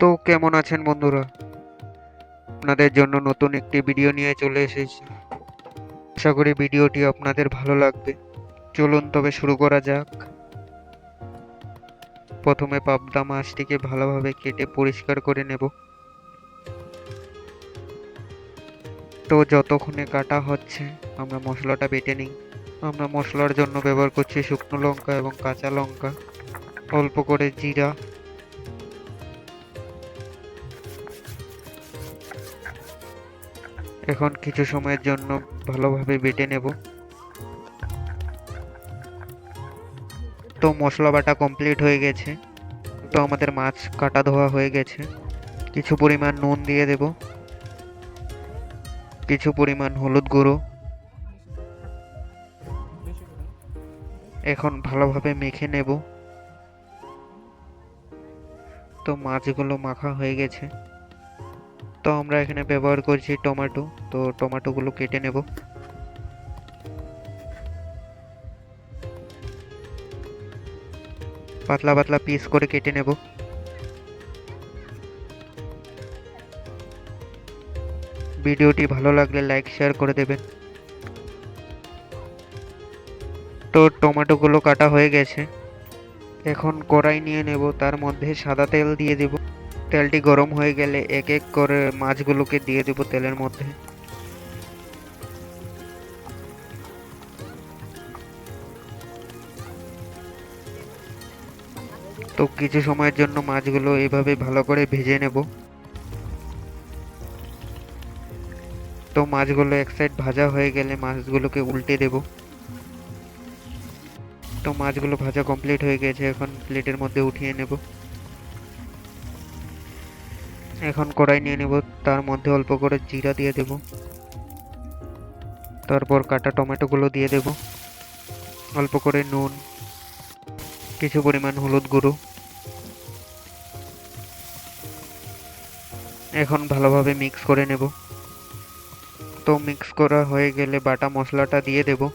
তো কেমন আছেন বন্ধুরা? আপনাদের জন্য নতুন একটি ভিডিও নিয়ে চলে এসেছি। আশা করি ভিডিওটি আপনাদের ভালো লাগবে। চলুন তবে শুরু করা যাক। প্রথমে পাবদা মাছটিকে ভালোভাবে কেটে পরিষ্কার করে নেব। তো যতক্ষণে কাটা হচ্ছে, আমরা মশলাটা বেটে নিই। আমরা মশলার জন্য ব্যবহার করছি শুকনো লঙ্কা এবং কাঁচা লঙ্কা। অল্প করে জিরা এখন কিছু সময়ের জন্য ভালোভাবে বেটে নেব। তো মশলা বাটা কমপ্লিট হয়ে গেছে। তো আমাদের মাছ কাটা ধোয়া হয়ে গেছে। কিছু পরিমাণ নুন দিয়ে দেব। কিছু পরিমাণ হলুদ গুঁড়ো। এখন ভালোভাবে মেখে নেব। তো মাছগুলো মাখা হয়ে গেছে। তো আমরা এখানে ব্যবহার করছি টমেটো তো টমেটোগুলো কেটে নেব। পাতলা পাতলা পিস করে কেটে নেব। ভিডিওটি ভালো লাগলে লাইক শেয়ার করে দেবেন। তো টমেটোগুলো কাটা হয়ে গেছে। এখন কড়াই নিয়ে নেব, তার মধ্যে সাদা তেল দিয়ে দেব। তেলটি গরম হয়ে গেলে এক এক করে মাছগুলোকে দিয়ে দেব তেলের মধ্যে। তো কিছু সময়ের জন্য মাছগুলো এইভাবে ভালো করে ভেজে নেব। তো মাছগুলো এক সাইড ভাজা হয়ে গেলে মাছগুলোকে উল্টে দেব। তো মাছগুলো ভাজা কমপ্লিট হয়ে গেছে, এখন প্লেটের মধ্যে উঠিয়ে নেব। এখন কড়াই নিয়ে নেব, তার মধ্যে অল্প করে জিরা দিয়ে দেব। তারপর কাটা টমেটোগুলো দিয়ে দেব। অল্প করে নুন, কিছু পরিমাণ হলুদ গুঁড়ো। এখন ভালোভাবে মিক্স করে নেব। তো মিক্স করা হয়ে গেলে বাটা মশলাটা দিয়ে দেব।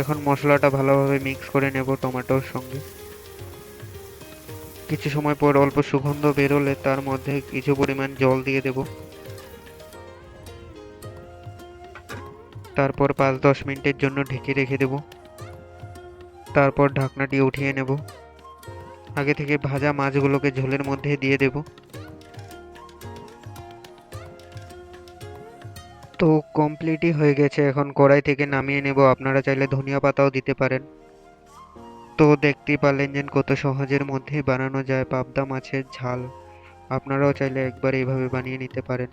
এখন মশলাটা ভালোভাবে মিক্স করে নেব টমেটোর সঙ্গে। কিছু সময় পর অল্প সুগন্ধ বেরোলে তার মধ্যে কিছু পরিমাণ জল দিয়ে দেব। তারপর পাঁচ দশ মিনিটের জন্য ঢেকে রেখে দেব। তারপর ঢাকনাটি উঠিয়ে নেব। আগে থেকে ভাজা মাছগুলোকে ঝোলের মধ্যে দিয়ে দেব। তো কমপ্লিটই হয়ে গেছে। এখন কড়াই থেকে নামিয়ে নেব। আপনারা চাইলে ধনিয়া পাতাও দিতে পারেন। তো দেখতেই পারলেন যে কত সহজের মধ্যে বানানো যায়। পাবদা মাছের ঝাল। আপনারাও চাইলে একবার এইভাবে বানিয়ে নিতে পারেন।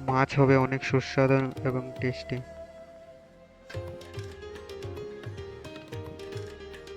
মাছ হবে অনেক সুস্বাদু এবং টেস্টি